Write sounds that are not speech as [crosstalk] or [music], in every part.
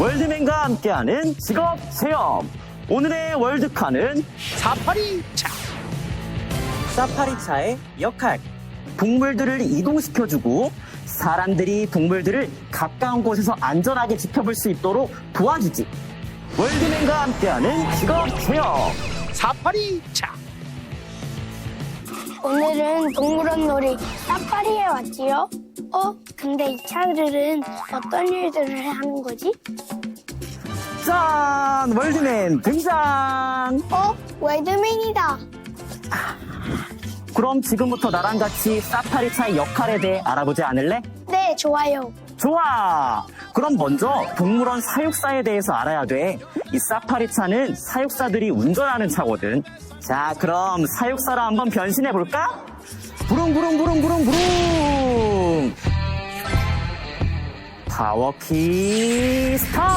월드맨과 함께하는 직업 체험. 오늘의 월드카는 사파리 차 사파리 차의 역할. 동물들을 이동시켜주고 사람들이 동물들을 가까운 곳에서 안전하게 지켜볼 수 있도록 도와주지. 월드맨과 함께하는 직업 체험. 사파리 차 오늘은 동물원 놀이 사파리에 왔지요? 어? 근데 이 차들은 어떤 일들을 하는 거지? 짠! 월드맨 등장! 어? 월드맨이다. 그럼 지금부터 나랑 같이 사파리 차의 역할에 대해 알아보지 않을래? 네, 좋아요. 좋아! 그럼 먼저 동물원 사육사에 대해서 알아야 돼. 이 사파리 차는 사육사들이 운전하는 차거든. 자, 그럼 사육사로 한번 변신해 볼까? 부릉부릉부릉부릉부릉! 파워키 스타트!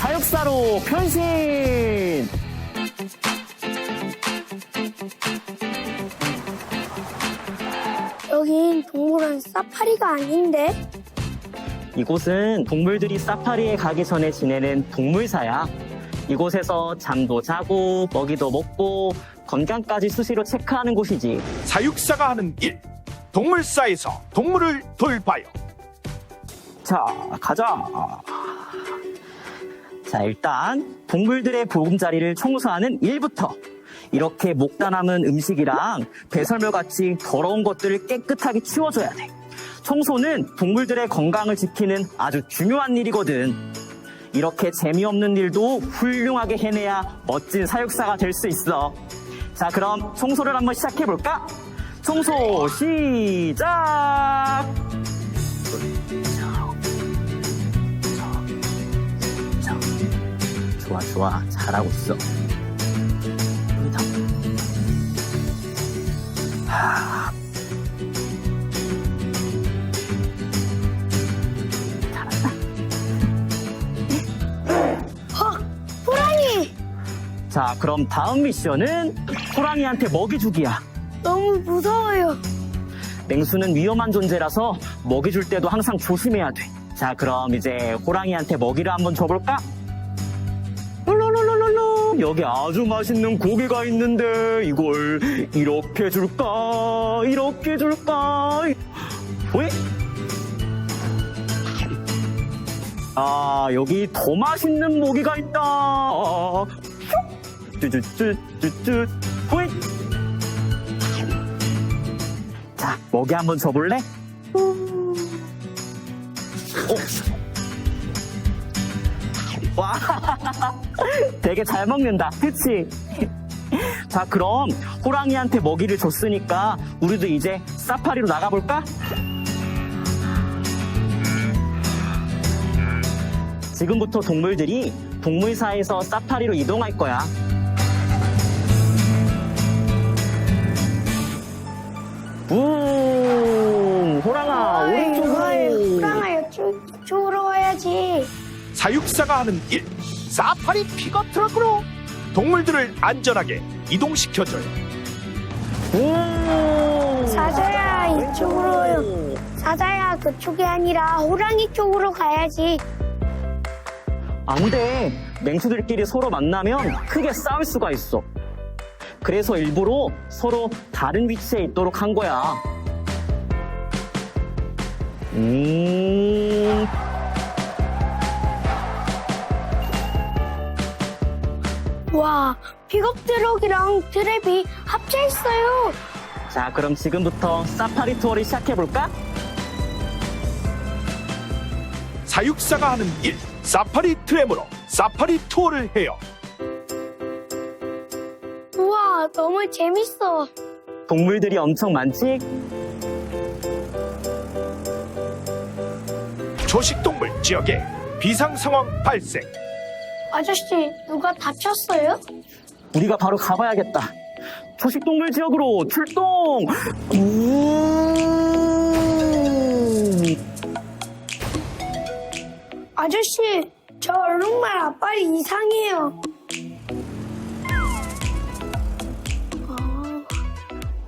사육사로 변신! 여긴 동물원 사파리가 아닌데? 이곳은 동물들이 사파리에 가기 전에 지내는 동물사야. 이곳에서 잠도 자고 먹이도 먹고 건강까지 수시로 체크하는 곳이지. 사육사가 하는 일 동물사에서 동물을 돌봐요 자, 가자. 자, 일단 동물들의 보금자리를 청소하는 일부터 이렇게 목다 남은 음식이랑 배설물 같이 더러운 것들을 깨끗하게 치워줘야 돼. 청소는 동물들의 건강을 지키는 아주 중요한 일이거든. 이렇게 재미없는 일도 훌륭하게 해내야 멋진 사육사가 될 수 있어. 자, 그럼 청소를 한번 시작해볼까? 청소 시작! 좋아 좋아 잘하고 있어. 하. 자 그럼 다음 미션은 호랑이한테 먹이 주기야 너무 무서워요. 맹수는 위험한 존재라서 먹이 줄 때도 항상 조심해야 돼 자 그럼 이제 호랑이한테 먹이를 한번 줘볼까? 롤롤롤롤롤 여기 아주 맛있는 고기가 있는데 이걸 이렇게 줄까 이렇게 줄까 왜? 아 여기 더 맛있는 모기가 있다 아, 쭈쭈쭈쭈쭈 호잇 자 먹이 한번 줘볼래? 어? 와 [laughs] 되게 잘 먹는다 그치? 자 그럼 호랑이한테 먹이를 줬으니까 우리도 이제 사파리로 나가볼까? 지금부터 동물들이 동물사에서 사파리로 이동할 거야 붕 호랑아 오른쪽으로 호랑아, 이쪽, 이쪽으로 와야지. 사육사가 하는 일 사파리 픽업 트럭으로 동물들을 안전하게 이동시켜줘요 오 사자야, 이쪽으로요. 사자야, 그쪽이 아니라 호랑이 쪽으로 가야지. 안돼 맹수들끼리 서로 만나면 크게 싸울 수가 있어 그래서 일부러 서로 다른 위치에 있도록 한 거야 음 와, 픽업 트럭이랑 트랩이 합쳐 있어요. 자, 그럼 지금부터 사파리 투어를 시작해볼까? 사육사가 하는 일 사파리 트램으로 사파리 투어를 해요 우와, 너무 재밌어. 동물들이 엄청 많지? 초식동물 지역에 비상 상황 발생 아저씨, 누가 다쳤어요? 우리가 바로 가봐야겠다. 초식동물 지역으로 출동! 우!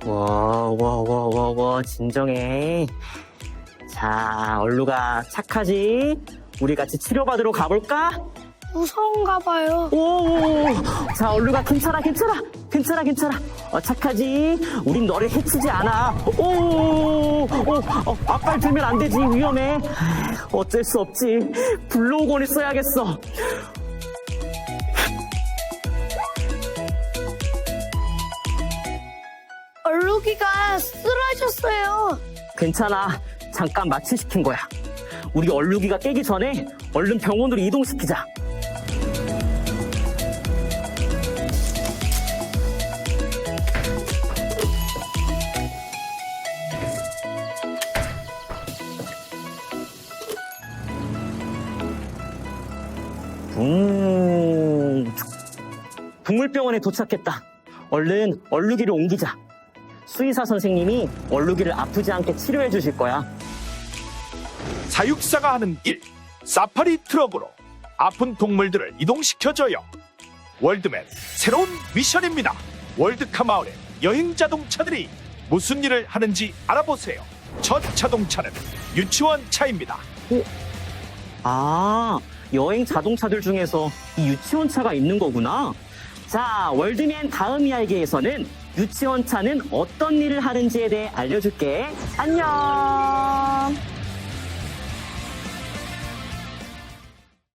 와, 와, 와, 와, 와, 진정해. 자, 얼루가 착하지? 우리 같이 치료받으러 가볼까? 무서운가 봐요. 오, 자, 얼루가 괜찮아, 괜찮아, 괜찮아, 괜찮아. 어, 착하지. 우린 너를 해치지 않아. 오, 오, 어, 앞발 들면 안 되지. 위험해. 어쩔 수 없지. 블로우건을 써야겠어. 얼룩이가 쓰러졌어요. 괜찮아. 잠깐 마취시킨 거야. 우리 얼루기가 깨기 전에 얼른 병원으로 이동시키자. 음, 동물병원에 도착했다. 얼른 얼루기를 옮기자. 수의사 선생님이 얼루기를 아프지 않게 치료해 주실 거야. 사육사가 하는 일 사파리 트럭으로 아픈 동물들을 이동시켜줘요. 월드맨 새로운 미션입니다. 월드카 마을의 여행 자동차들이 무슨 일을 하는지 알아보세요. 첫 자동차는 유치원 차입니다. 아, 여행 자동차들 중에서 이 유치원 차가 있는 거구나. 자, 월드맨 다음 이야기에서는 유치원 차는 어떤 일을 하는지에 대해 알려줄게. 안녕!